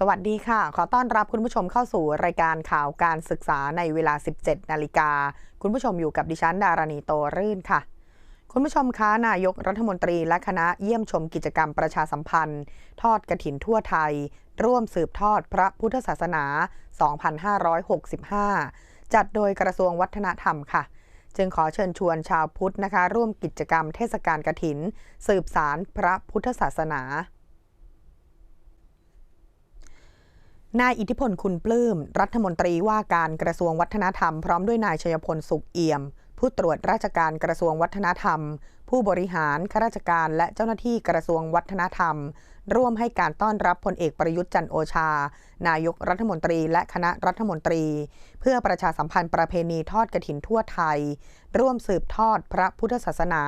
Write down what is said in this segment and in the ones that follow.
สวัสดีค่ะ ขอต้อนรับคุณผู้ชมเข้าสู่รายการข่าวการศึกษาในเวลา 17 นาฬิกา คุณผู้ชมอยู่กับดิฉันดารณีโตรื่นค่ะ คุณผู้ชมคะนายกรัฐมนตรีและคณะเยี่ยมชมกิจกรรมประชาสัมพันธ์ ทอดกระถินทั่วไทย ร่วมสืบทอดพระพุทธศาสนา 2565 จัดโดยกระทรวงวัฒนธรรมค่ะ จึงขอเชิญชวนชาวพุทธนะคะ ร่วมกิจกรรมเทศกาลกระถิน สืบสารพระพุทธศาสนา นายอิทธิพลคุณปลื้ม รัฐมนตรีว่าการกระทรวงวัฒนธรรม พร้อมด้วยนายชัยพลสุขเอี่ยม ผู้ตรวจราชการกระทรวงวัฒนธรรม ผู้บริหารข้าราชการและเจ้าหน้าที่กระทรวงวัฒนธรรม ร่วมให้การต้อนรับพลเอกประยุทธ์จันโอชา นายกรัฐมนตรีและคณะรัฐมนตรี เพื่อประชาสัมพันธ์ประเพณีทอดกระถินทั่วไทย ร่วมสืบทอดพระพุทธศาสนา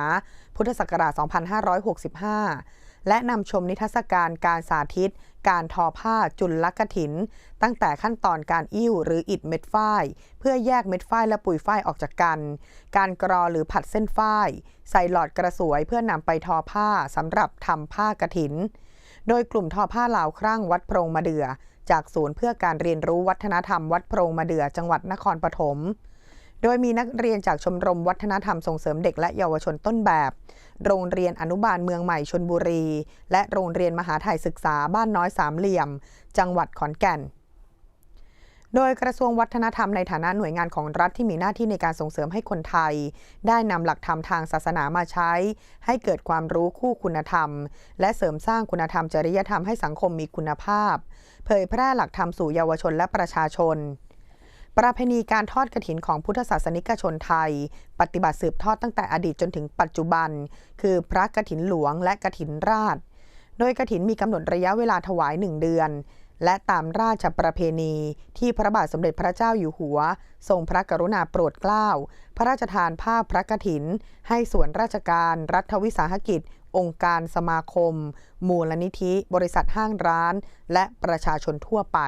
พุทธศักราช 2565 และนำชมนิทรรศการการสาธิต การทอผ้าจุลลกถิน ตั้งแต่ขั้นตอนการอิ่วหรืออิดเม็ดฝ้าย เพื่อแยกเม็ดฝ้ายและปุ๋ยฝ้ายออกจากกัน การกรอหรือผัดเส้นฝ้าย ใส่หลอดกระสวยเพื่อนำไปทอผ้าสำหรับทำผ้ากถิน โดยกลุ่มทอผ้าลาวครั่งวัดโพรงมะเดื่อจากศูนย์เพื่อการเรียนรู้วัฒนธรรมวัดโพรงมะเดื่อจังหวัดนครปฐม โดยมีนักเรียนจากชมรมวัฒนธรรมส่งเสริมเด็กและเยาวชนต้นแบบ โรงเรียนอนุบาลเมืองใหม่ชนบุรี และโรงเรียนมหาไทยศึกษาบ้านน้อยสามเหลี่ยม จังหวัดขอนแก่นโดยกระทรวงวัฒนธรรมในฐานะหน่วยงานของรัฐที่มีหน้าที่ในการส่งเสริมให้คนไทย ได้นำหลักธรรมทางศาสนามาใช้ ให้เกิดความรู้คู่คุณธรรม และเสริมสร้างคุณธรรมจริยธรรมให้สังคมมีคุณภาพ เผยแพร่หลักธรรมสู่เยาวชนและประชาชน ประเพณีการทอดกระถินของพุทธศาสนิกชนไทย ปฏิบัติสืบทอดตั้งแต่อดีตจนถึงปัจจุบัน คือพระกระถินหลวงและกระถินราช โดยกระถินมีกำหนดระยะเวลาถวายหนึ่งเดือน และตามราชประเพณี ที่พระบาทสมเด็จพระเจ้าอยู่หัว ทรงพระกรุณาโปรดเกล้า พระราชทานผ้าพระกฐิน ให้ส่วนราชการ รัฐวิสาหกิจ องค์การสมาคม มูลนิธิ บริษัทห้างร้าน และประชาชนทั่วไป